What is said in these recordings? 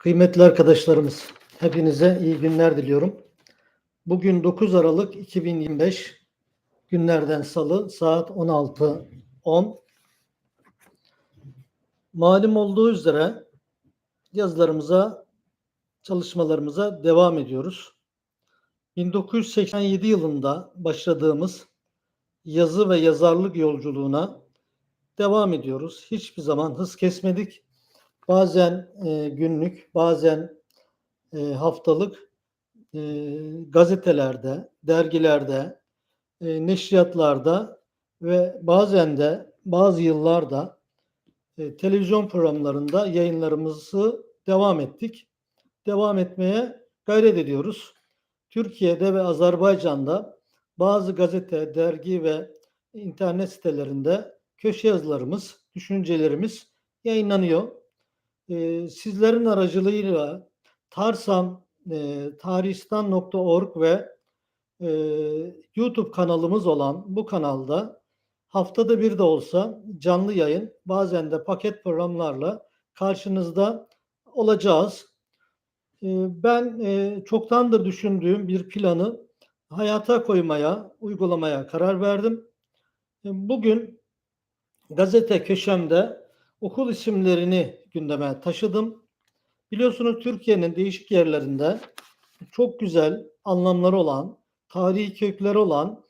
Kıymetli arkadaşlarımız, hepinize iyi günler diliyorum. Bugün 9 Aralık 2025 günlerden salı saat 16.10. Malum olduğu üzere yazılarımıza, çalışmalarımıza devam ediyoruz. 1987 yılında başladığımız yazı ve yazarlık yolculuğuna devam ediyoruz. Hiçbir zaman hız kesmedik. Bazen e, günlük, bazen e, haftalık e, gazetelerde, dergilerde, e, neşriyatlarda ve bazen de bazı yıllarda e, televizyon programlarında yayınlarımızı devam ettik. Devam etmeye gayret ediyoruz. Türkiye'de ve Azerbaycan'da bazı gazete, dergi ve internet sitelerinde köşe yazılarımız, düşüncelerimiz yayınlanıyor. Ee, sizlerin aracılığıyla Tarsam e, tarihstan.org ve e, YouTube kanalımız olan bu kanalda haftada bir de olsa canlı yayın bazen de paket programlarla karşınızda olacağız. E, ben e, çoktandır düşündüğüm bir planı hayata koymaya, uygulamaya karar verdim. E, bugün gazete köşemde okul isimlerini gündeme taşıdım. Biliyorsunuz Türkiye'nin değişik yerlerinde çok güzel anlamları olan, tarihi kökleri olan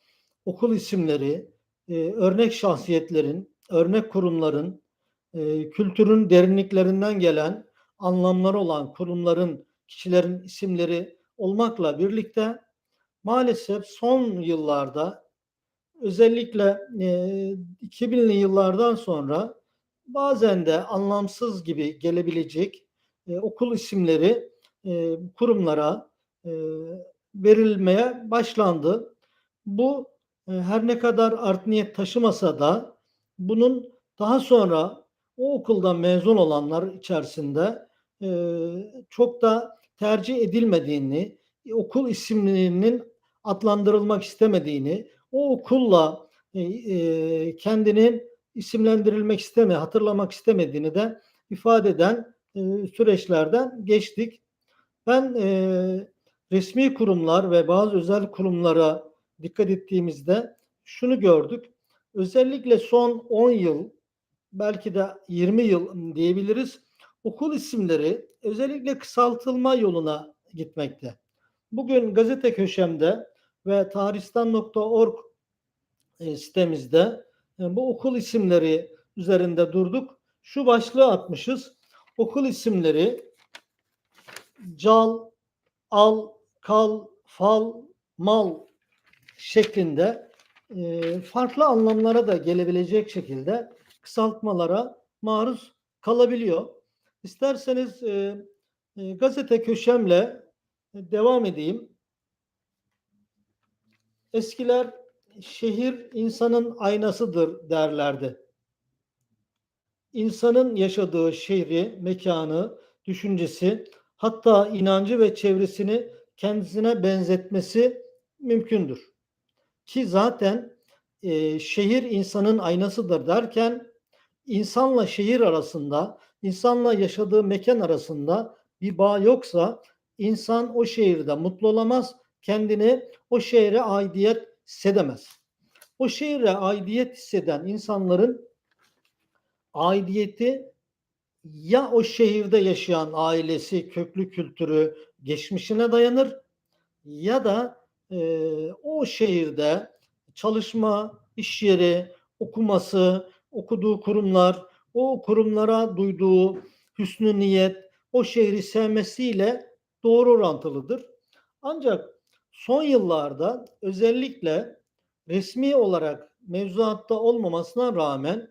okul isimleri, e, örnek şahsiyetlerin, örnek kurumların, e, kültürün derinliklerinden gelen anlamları olan kurumların, kişilerin isimleri olmakla birlikte maalesef son yıllarda özellikle e, 2000'li yıllardan sonra bazen de anlamsız gibi gelebilecek e, okul isimleri e, kurumlara e, verilmeye başlandı. Bu e, her ne kadar art niyet taşımasa da bunun daha sonra o okuldan mezun olanlar içerisinde e, çok da tercih edilmediğini, okul isimlerinin adlandırılmak istemediğini, o okulla e, e, kendini isimlendirilmek isteme, hatırlamak istemediğini de ifade eden e, süreçlerden geçtik. Ben e, resmi kurumlar ve bazı özel kurumlara dikkat ettiğimizde şunu gördük. Özellikle son 10 yıl, belki de 20 yıl diyebiliriz. Okul isimleri özellikle kısaltılma yoluna gitmekte. Bugün gazete köşemde ve tarihstan.org e, sitemizde bu okul isimleri üzerinde durduk. Şu başlığı atmışız. Okul isimleri cal, al, kal, fal, mal şeklinde e, farklı anlamlara da gelebilecek şekilde kısaltmalara maruz kalabiliyor. İsterseniz e, e, gazete köşemle devam edeyim. Eskiler şehir insanın aynasıdır derlerdi. İnsanın yaşadığı şehri, mekanı, düşüncesi, hatta inancı ve çevresini kendisine benzetmesi mümkündür. Ki zaten e, şehir insanın aynasıdır derken insanla şehir arasında, insanla yaşadığı mekan arasında bir bağ yoksa insan o şehirde mutlu olamaz, kendini o şehre aidiyet hissedemez. O şehre aidiyet hisseden insanların aidiyeti ya o şehirde yaşayan ailesi, köklü kültürü, geçmişine dayanır ya da e, o şehirde çalışma, iş yeri, okuması, okuduğu kurumlar, o kurumlara duyduğu hüsnü niyet, o şehri sevmesiyle doğru orantılıdır. Ancak son yıllarda özellikle resmi olarak mevzuatta olmamasına rağmen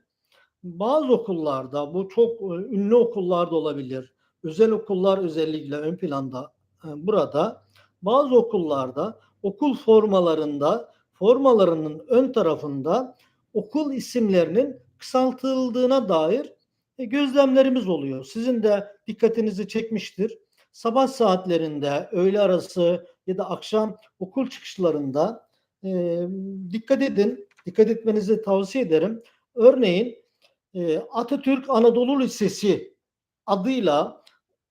bazı okullarda bu çok e, ünlü okullarda olabilir. Özel okullar özellikle ön planda e, burada. Bazı okullarda okul formalarında formalarının ön tarafında okul isimlerinin kısaltıldığına dair e, gözlemlerimiz oluyor. Sizin de dikkatinizi çekmiştir. Sabah saatlerinde, öğle arası ya da akşam okul çıkışlarında e, dikkat edin, dikkat etmenizi tavsiye ederim. Örneğin e, Atatürk Anadolu Lisesi adıyla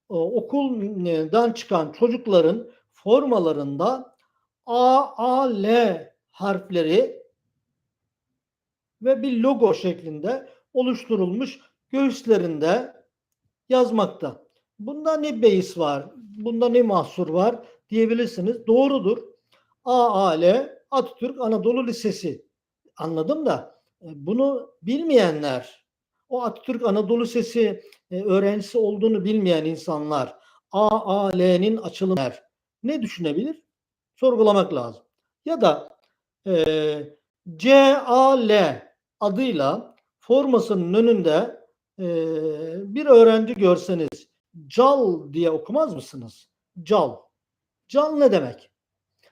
okuldan çıkan çocukların formalarında A, A, L harfleri ve bir logo şeklinde oluşturulmuş göğüslerinde yazmakta. Bunda ne beis var, bunda ne mahsur var diyebilirsiniz. Doğrudur. AAL Atatürk Anadolu Lisesi. Anladım da e, bunu bilmeyenler, o Atatürk Anadolu Lisesi e, öğrencisi olduğunu bilmeyen insanlar AAL'nin açılımı ne düşünebilir? Sorgulamak lazım. Ya da e, CAL adıyla formasının önünde e, bir öğrenci görseniz cal diye okumaz mısınız? Cal. Cal ne demek?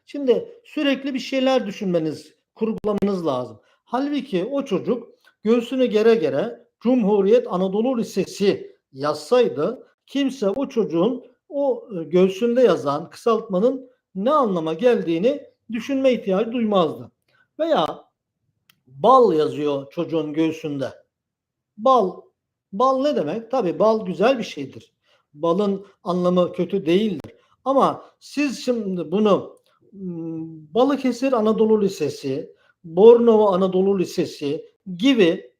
Şimdi sürekli bir şeyler düşünmeniz, kurgulamanız lazım. Halbuki o çocuk göğsünü gere gere Cumhuriyet Anadolu Lisesi yazsaydı kimse o çocuğun o e, göğsünde yazan kısaltmanın ne anlama geldiğini düşünme ihtiyacı duymazdı. Veya bal yazıyor çocuğun göğsünde. Bal. Bal ne demek? Tabi bal güzel bir şeydir. Balın anlamı kötü değildir. Ama siz şimdi bunu hmm, Balıkesir Anadolu Lisesi, Bornova Anadolu Lisesi gibi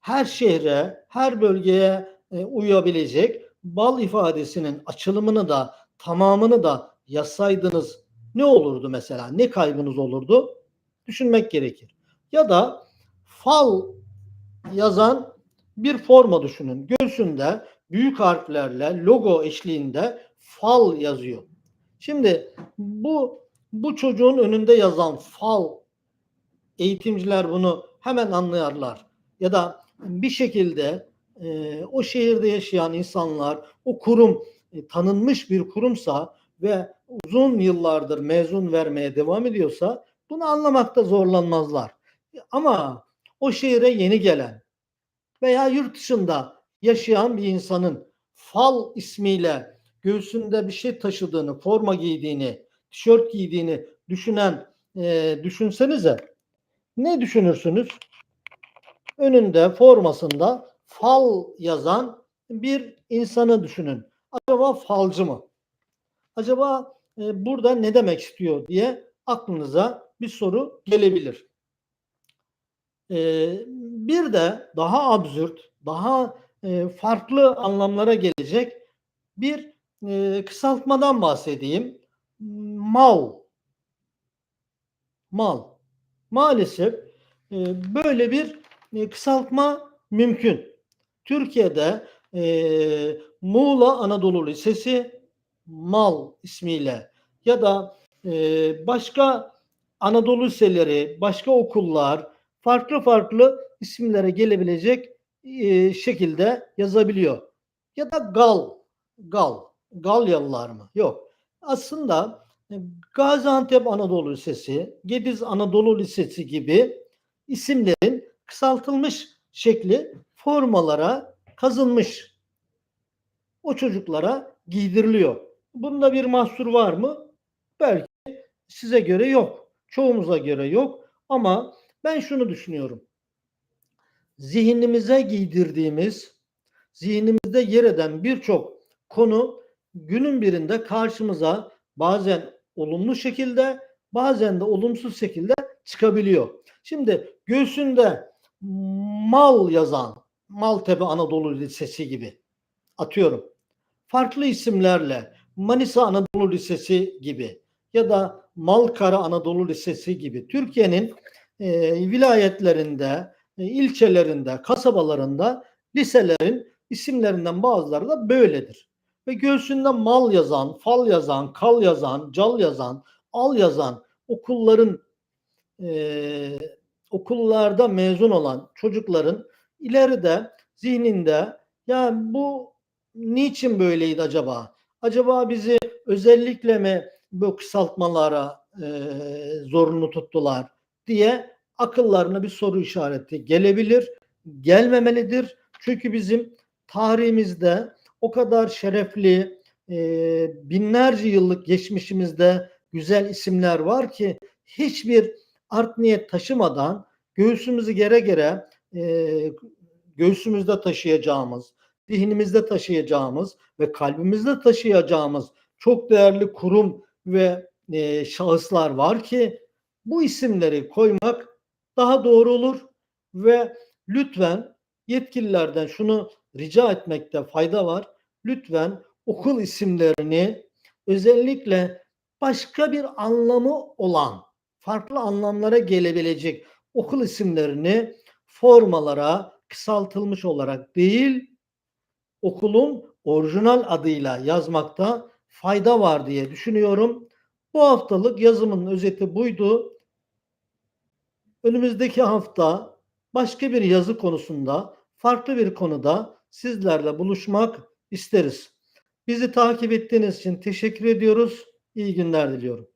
her şehre, her bölgeye e, uyabilecek bal ifadesinin açılımını da tamamını da yazsaydınız ne olurdu mesela? Ne kaybınız olurdu? Düşünmek gerekir. Ya da fal yazan bir forma düşünün. Göğsünde büyük harflerle logo eşliğinde fal yazıyor. Şimdi bu bu çocuğun önünde yazan fal eğitimciler bunu hemen anlayarlar. Ya da bir şekilde e, o şehirde yaşayan insanlar o kurum e, tanınmış bir kurumsa ve uzun yıllardır mezun vermeye devam ediyorsa bunu anlamakta zorlanmazlar. Ama o şehire yeni gelen veya yurt dışında yaşayan bir insanın fal ismiyle göğsünde bir şey taşıdığını, forma giydiğini, tişört giydiğini düşünen e, düşünsenize ne düşünürsünüz? Önünde formasında fal yazan bir insanı düşünün. Acaba falcı mı? Acaba e, burada ne demek istiyor diye aklınıza bir soru gelebilir. E, bir de daha absürt, daha e, farklı anlamlara gelecek bir e, kısaltmadan bahsedeyim. Mal. Mal. Maalesef e, böyle bir kısaltma mümkün. Türkiye'de Muğla Anadolu Lisesi Mal ismiyle ya da başka Anadolu liseleri, başka okullar farklı farklı isimlere gelebilecek e, şekilde yazabiliyor. Ya da Gal, Gal, Galyalılar mı? Yok. Aslında e, Gaziantep Anadolu Lisesi, Gediz Anadolu Lisesi gibi isimlerin kısaltılmış şekli formalara kazınmış. O çocuklara giydiriliyor. Bunda bir mahsur var mı? Belki size göre yok. Çoğumuza göre yok. Ama ben şunu düşünüyorum. Zihnimize giydirdiğimiz, zihnimizde yer eden birçok konu günün birinde karşımıza bazen olumlu şekilde, bazen de olumsuz şekilde çıkabiliyor. Şimdi göğsünde mal yazan Maltepe Anadolu Lisesi gibi atıyorum. Farklı isimlerle Manisa Anadolu Lisesi gibi ya da Malkara Anadolu Lisesi gibi Türkiye'nin e, vilayetlerinde, ilçelerinde, kasabalarında liselerin isimlerinden bazıları da böyledir. Ve göğsünde mal yazan, fal yazan, kal yazan, cal yazan, al yazan okulların e, okullarda mezun olan çocukların ileride zihninde ya bu niçin böyleydi acaba? Acaba bizi özellikle mi bu kısaltmalara e, zorunlu tuttular diye akıllarına bir soru işareti gelebilir, gelmemelidir. Çünkü bizim tarihimizde o kadar şerefli, e, binlerce yıllık geçmişimizde güzel isimler var ki hiçbir art niyet taşımadan göğsümüzü gere gere e, göğsümüzde taşıyacağımız zihnimizde taşıyacağımız ve kalbimizde taşıyacağımız çok değerli kurum ve e, şahıslar var ki bu isimleri koymak daha doğru olur ve lütfen yetkililerden şunu rica etmekte fayda var. Lütfen okul isimlerini özellikle başka bir anlamı olan, farklı anlamlara gelebilecek okul isimlerini formalara kısaltılmış olarak değil, okulun orijinal adıyla yazmakta fayda var diye düşünüyorum. Bu haftalık yazımın özeti buydu. Önümüzdeki hafta başka bir yazı konusunda, farklı bir konuda sizlerle buluşmak isteriz. Bizi takip ettiğiniz için teşekkür ediyoruz. İyi günler diliyorum.